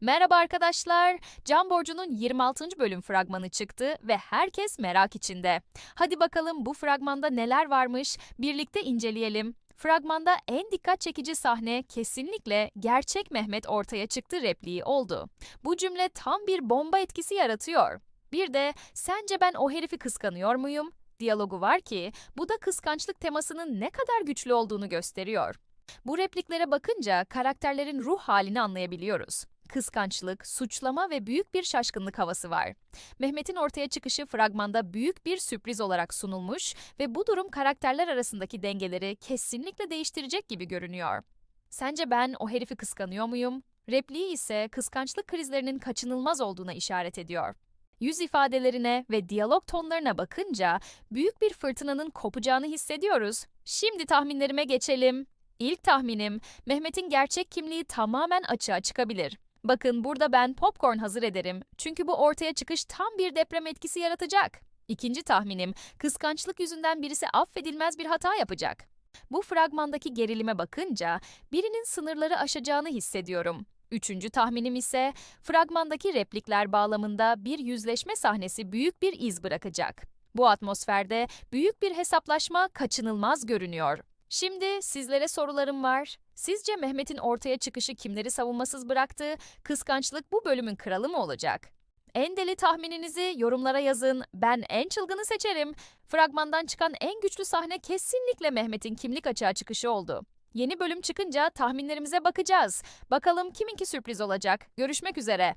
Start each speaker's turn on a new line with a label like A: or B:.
A: Merhaba arkadaşlar. Can Borcu'nun 26. bölüm fragmanı çıktı ve herkes merak içinde. Hadi bakalım bu fragmanda neler varmış birlikte inceleyelim. Fragmanda en dikkat çekici sahne kesinlikle gerçek Mehmet ortaya çıktı repliği oldu. Bu cümle tam bir bomba etkisi yaratıyor. Bir de sence ben o herifi kıskanıyor muyum? Diyalogu var ki bu da kıskançlık temasının ne kadar güçlü olduğunu gösteriyor. Bu repliklere bakınca karakterlerin ruh halini anlayabiliyoruz. Kıskançlık, suçlama ve büyük bir şaşkınlık havası var. Mehmet'in ortaya çıkışı fragmanda büyük bir sürpriz olarak sunulmuş ve bu durum karakterler arasındaki dengeleri kesinlikle değiştirecek gibi görünüyor. Sence ben o herifi kıskanıyor muyum? Repliği ise kıskançlık krizlerinin kaçınılmaz olduğuna işaret ediyor. Yüz ifadelerine ve diyalog tonlarına bakınca büyük bir fırtınanın kopacağını hissediyoruz. Şimdi tahminlerime geçelim. İlk tahminim Mehmet'in gerçek kimliği tamamen açığa çıkabilir. Bakın burada ben popcorn hazır ederim. Çünkü bu ortaya çıkış tam bir deprem etkisi yaratacak. İkinci tahminim kıskançlık yüzünden birisi affedilmez bir hata yapacak. Bu fragmandaki gerilime bakınca birinin sınırları aşacağını hissediyorum. Üçüncü tahminim ise fragmandaki replikler bağlamında bir yüzleşme sahnesi büyük bir iz bırakacak. Bu atmosferde büyük bir hesaplaşma kaçınılmaz görünüyor. Şimdi sizlere sorularım var. Sizce Mehmet'in ortaya çıkışı kimleri savunmasız bıraktı? Kıskançlık bu bölümün kralı mı olacak? En deli tahmininizi yorumlara yazın. Ben en çılgını seçerim. Fragmandan çıkan en güçlü sahne kesinlikle Mehmet'in kimlik açığa çıkışı oldu. Yeni bölüm çıkınca tahminlerimize bakacağız. Bakalım kiminki sürpriz olacak. Görüşmek üzere.